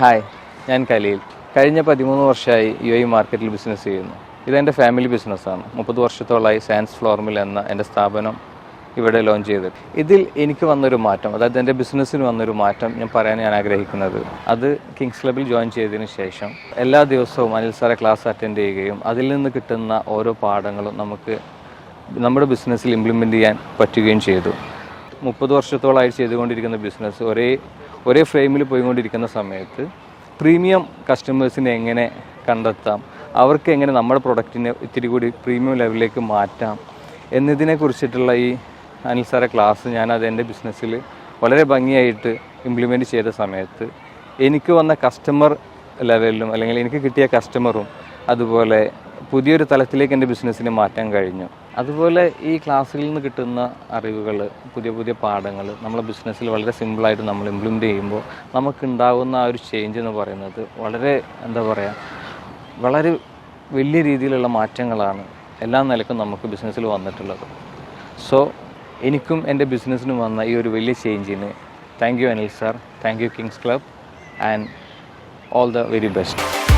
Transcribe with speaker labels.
Speaker 1: Hi ഞാൻ കലീൽ കഴിഞ്ഞ പതിമൂന്ന് വർഷമായി യു ഐ മാർക്കറ്റിൽ ബിസിനസ് ചെയ്യുന്നു. ഇതെന്റെ ഫാമിലി ബിസിനസ്സാണ് മുപ്പത് വർഷത്തോളമായി സയൻസ് ഫ്ലോർമിൽ എന്ന എന്റെ സ്ഥാപനം ഇവിടെ ലോഞ്ച് ചെയ്തത് ഇതിൽ എനിക്ക് വന്നൊരു മാറ്റം അതായത് എന്റെ ബിസിനസ്സിന് വന്നൊരു മാറ്റം ഞാൻ പറയാൻ ഞാൻ ആഗ്രഹിക്കുന്നത്. അത് കിങ്സ് ക്ലബിൽ ജോയിൻ ചെയ്തതിന് ശേഷം എല്ലാ ദിവസവും അനിൽ സാറെ ക്ലാസ് അറ്റൻഡ് ചെയ്യുകയും അതിൽ നിന്ന് കിട്ടുന്ന ഓരോ പാഠങ്ങളും നമുക്ക് നമ്മുടെ ബിസിനസ്സിൽ ഇംപ്ലിമെന്റ് ചെയ്യാൻ പറ്റുകയും ചെയ്തു. മുപ്പത് വർഷത്തോളമായി ചെയ്തുകൊണ്ടിരിക്കുന്ന ബിസിനസ് ഒരേ ഒരേ ഫ്രെയിമിൽ പോയിക്കൊണ്ടിരിക്കുന്ന സമയത്ത് പ്രീമിയം കസ്റ്റമേഴ്സിനെ എങ്ങനെ കണ്ടെത്താം? അവർക്ക് എങ്ങനെ നമ്മുടെ പ്രൊഡക്റ്റിനെ ഇത്തിരി കൂടി പ്രീമിയം ലെവലിലേക്ക് മാറ്റാം? എന്നതിനെ കുറിച്ചിട്ടുള്ള ഈ അനിൽ സാറെ ക്ലാസ് അത് എന്റെ ബിസിനസ്സിൽ വളരെ ഭംഗിയായിട്ട് ഇംപ്ലിമെന്റ് ചെയ്ത സമയത്ത് എനിക്ക് വന്ന കസ്റ്റമർ ലെവലിലും അല്ലെങ്കിൽ എനിക്ക് കിട്ടിയ കസ്റ്റമറും അതുപോലെ പുതിയൊരു തലത്തിലേക്ക് എന്റെ ബിസിനസ്സിനെ മാറ്റാൻ കഴിഞ്ഞു. അതുപോലെ ഈ ക്ലാസ്സിൽ നിന്ന് കിട്ടുന്ന അറിവുകൾ പുതിയ പുതിയ പാഠങ്ങൾ നമ്മളെ ബിസിനസ്സിൽ വളരെ സിമ്പിളായിട്ട് നമ്മൾ ഇംപ്ലിമെന്റ് ചെയ്യുമ്പോൾ നമുക്കുണ്ടാകുന്ന ആ ഒരു ചേഞ്ച് എന്ന് പറയുന്നത് വളരെ എന്താ പറയുക വളരെ വലിയ രീതിയിലുള്ള മാറ്റങ്ങളാണ് എല്ലാ നിലക്കും നമുക്ക് ബിസിനസ്സിൽ വന്നിട്ടുള്ളത്. സോ എനിക്കും എന്റെ ബിസിനസ്സിനും വന്ന ഈ ഒരു വലിയ ചേഞ്ചിന് thank you Anil sir thank you kings club and all the very best